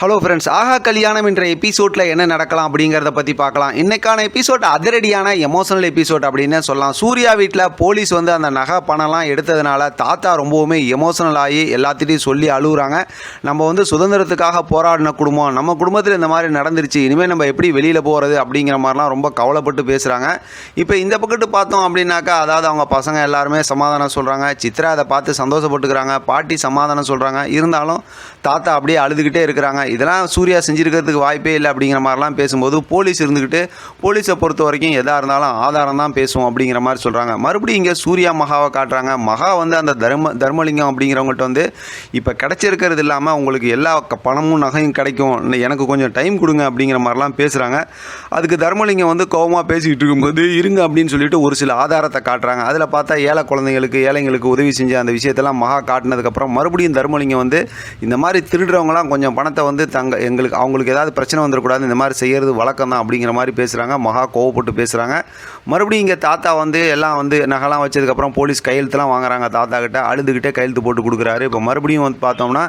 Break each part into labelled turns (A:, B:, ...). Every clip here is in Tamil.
A: ஹலோ ஃப்ரெண்ட்ஸ் ஆஹா கல்யாணம் என்ற எபிசோடில் என்ன நடக்கலாம் அப்படிங்கிறத பற்றி பார்க்கலாம். இன்றைக்கான எபிசோட் அதிரடியான எமோஷனல் எபிசோட் அப்படின்னு சொல்லலாம். சூர்யா வீட்டில் போலீஸ் வந்து அந்த நகை பணம்லாம் எடுத்ததுனால தாத்தா ரொம்பவுமே எமோஷனல் ஆகி எல்லாத்திட்டையும் சொல்லி அழுகுறாங்க. நம்ம வந்து சுதந்திரத்துக்காக போராடின குடும்பம். நம்ம குடும்பத்தில் இந்த மாதிரி நடந்துருச்சு. இனிமேல் நம்ம எப்படி வெளியில் போகிறது அப்படிங்கிற மாதிரிலாம் ரொம்ப கவலைப்பட்டு பேசுகிறாங்க இப்போ இந்த பக்கத்து பார்த்தோம் அப்படின்னாக்கா அதாவது அவங்க பசங்க எல்லாருமே சமாதானம் சொல்கிறாங்க சித்ரா அதை பார்த்து சந்தோஷப்பட்டுக்கிறாங்க. பாட்டி சமாதானம் சொல்கிறாங்க இருந்தாலும் தாத்தா அப்படியே அழுதுகிட்டே இருக்கிறாங்க. இதெல்லாம் சூர்யா செஞ்சுருக்கிறதுக்கு வாய்ப்பே இல்லை அப்படிங்கிற மாதிரிலாம் பேசும்போது போலீஸ் இருந்துக்கிட்டு போலீஸை பொறுத்த வரைக்கும் எதாக இருந்தாலும் ஆதாரம் தான் பேசுவோம் அப்படிங்கிற மாதிரி சொல்கிறாங்க மறுபடியும் இங்கே சூர்யா மகாவை காட்டுறாங்க. மகா வந்து அந்த தர்ம தர்மலிங்கம் அப்படிங்கிறவங்கள்ட்ட வந்து இப்போ கிடச்சிருக்கிறது இல்லாமல் உங்களுக்கு எல்லா பணமும் நகையும் கிடைக்கும். எனக்கு கொஞ்சம் டைம் கொடுங்க அப்படிங்கிற மாதிரிலாம் பேசுகிறாங்க அதுக்கு தர்மலிங்கம் வந்து கோவமாக பேசிக்கிட்டு இருக்கும்போது இருங்க அப்படின்னு சொல்லிட்டு ஒரு சில ஆதாரத்தை காட்டுறாங்க. அதில் பார்த்தா ஏழை குழந்தைங்களுக்கு ஏழைங்களுக்கு உதவி செஞ்ச அந்த விஷயத்தெல்லாம் மகா காட்டினதுக்கப்புறம் மறுபடியும் தர்மலிங்கம் வந்து இந்த மாதிரி திருடுறவங்களாம் கொஞ்சம் பணத்தை வந்து வந்து தங்க எங்களுக்கு அவங்களுக்கு ஏதாவது பிரச்சனை வந்துடக்கூடாது இந்த மாதிரி செய்கிறது வழக்கம் தான் அப்படிங்கிற மாதிரி பேசுகிறாங்க மகா கோவப்பட்டு பேசுகிறாங்க மறுபடியும் இங்கே தாத்தா வந்து எல்லாம் வந்து நகைலாம் வச்சதுக்கப்புறம் போலீஸ் கையெழுத்துலாம் வாங்குறாங்க தாத்தா கிட்ட. அழுதுகிட்டே கையெழுத்து போட்டு கொடுக்குறாரு. இப்போ மறுபடியும் வந்து பார்த்தோம்னா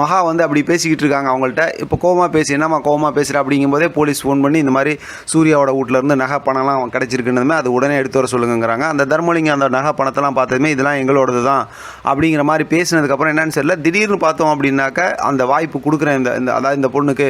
A: மகா வந்து அப்படி பேசிக்கிட்டு இருக்காங்க அவங்கள்ட்ட. இப்போ கோவமாக பேசி என்னம்மா கோவமாக பேசுகிற அப்படிங்கும்போதே போலீஸ் ஃபோன் பண்ணி இந்த மாதிரி சூர்யாவோட வீட்ல இருந்து நகை பணம்லாம் கிடச்சிருக்குன்னதுமே அது உடனே எடுத்து வர சொல்லுங்கங்கிறாங்க. அந்த தர்மலிங்கம் அந்த நகை பணத்தெல்லாம் பார்த்ததுமே இதெல்லாம் எங்களோடது தான் அப்படிங்கிற மாதிரி பேசினதுக்கப்புறம் என்னன்னு தெரியல. திடீர்னு பார்த்தோம் அப்படின்னாக்க அந்த வாய்ப்பு கொடுக்குற இந்த இந்த அதாவது இந்த பொண்ணுக்கு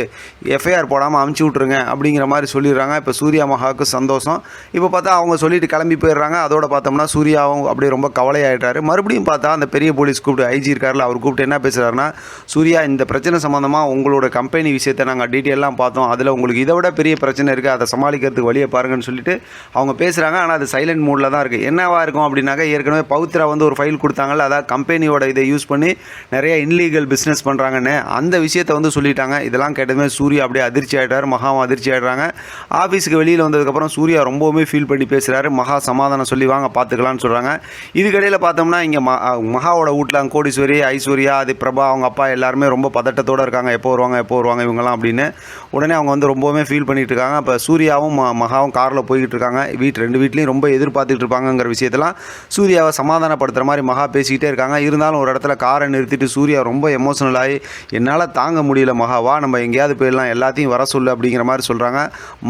A: எஃப்ஐஆர் போடாமல் அமுச்சு விட்ருங்க அப்படிங்கிற மாதிரி சொல்லிடுறாங்க. இப்போ சூர்யா மகாவுக்கு சந்தோஷம். இப்போ பார்த்தா அவங்க சொல்லிட்டு கிளம்பி போயிடுறாங்க. அதோட பார்த்தோம்னா சூர்யாவும் அப்படியே ரொம்ப கவலையாயிட்டாரு. மறுபடியும் பார்த்தா அந்த பெரிய போலீஸ் கூப்பிட்டு ஐஜி இருக்கார்ல அவர் கூப்பிட்டு என்ன பேசுகிறாருன்னா சூர்யா இந்த பிரச்சனை சம்மந்தமாக உங்களோட கம்பெனி விஷயத்தை நாங்கள் டீட்டெயிலாம் பார்த்தோம். அதில் உங்களுக்கு இதை விட பெரிய பிரச்சனை இருக்குது அதை சமாளிக்கிறதுக்கு வழியை பாருங்கன்னு சொல்லிட்டு அவங்க பேசுகிறாங்க ஆனால் அது சைலண்ட் மூடில் தான் இருக்குது என்னவாக இருக்கும் அப்படின்னாக்கா ஏற்கனவே பௌத்ரா வந்து ஒரு ஃபைல் கொடுத்தாங்கல்ல அதாவது கம்பெனியோட இதை யூஸ் பண்ணி நிறைய இன்லீகல் பிஸ்னஸ் பண்ணுறாங்கன்னு அந்த விஷயத்தை வந்து சொல்லி சொல்லிட்டாங்க. இதெல்லாம் கேட்டதுமே சூர்யா அப்படியே அதிர்ச்சி ஆகிட்டார் மகாவும் அதிர்ச்சி ஆகிடுறாங்க ஆஃபீஸுக்கு வெளியில் வந்ததுக்கப்புறம் சூர்யா ரொம்பவுமே ஃபீல் பண்ணி பேசுகிறாரு மகா சமாதானம் சொல்லி வாங்க பார்த்துக்கலாம்னு சொல்கிறாங்க இதுக்கடையில் பார்த்தோம்னா இங்கே மகாவோட வீட்டில் கோடீஸ்வரி ஐஸ்வர்யா அது பிரபா அவங்க அப்பா எல்லாருமே ரொம்ப பதட்டத்தோடு இருக்காங்க. எப்போ வருவாங்க எப்போ வருவாங்க இவங்கெல்லாம் அப்படின்னு. உடனே அவங்க வந்து ரொம்பவுமே ஃபீல் பண்ணிகிட்டு இருக்காங்க. இப்போ சூர்யாவும் ம- மகாவும் காரில் போய்கிட்டு இருக்காங்க. வீட்டு ரெண்டு வீட்லேயும் ரொம்ப எதிர்பார்த்துட்டு இருப்பாங்கங்கிற விஷயத்தெல்லாம் சூர்யாவை சமாதானப்படுத்துகிற மாதிரி மகா பேசிக்கிட்டே இருக்காங்க. இருந்தாலும் ஒரு இடத்துல காரை நிறுத்திட்டு சூர்யா ரொம்ப எமோஷனல் ஆகி என்னால் தாங்க முடியல மகாவா நம்ம எங்கேயாவது போயிடலாம் எல்லாத்தையும் வர சொல்லு அப்படிங்கிற மாதிரி சொல்கிறாங்க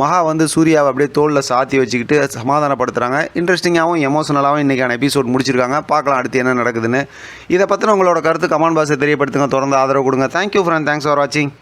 A: மகா வந்து சூர்யாவை அப்படியே தோளில் சாத்தி வச்சுக்கிட்டு சமாதானப்படுத்துகிறாங்க இன்ட்ரெஸ்டிங்காகவும் எமோஷனலாகவும் இன்றைக்கான எபிசோட் முடிச்சிருக்காங்க. பார்க்கலாம் அடுத்து என்ன நடக்குதுன்னு. இதை பற்றின உங்களோட கருத்து கமெண்ட் பாக்ஸை தெரியப்படுத்துங்க. தொடர்ந்து ஆதரவு கொடுங்க. தேங்க்யூ ஃப்ரெண்ட் தேங்க்ஸ் ஃபார் வாட்சிங்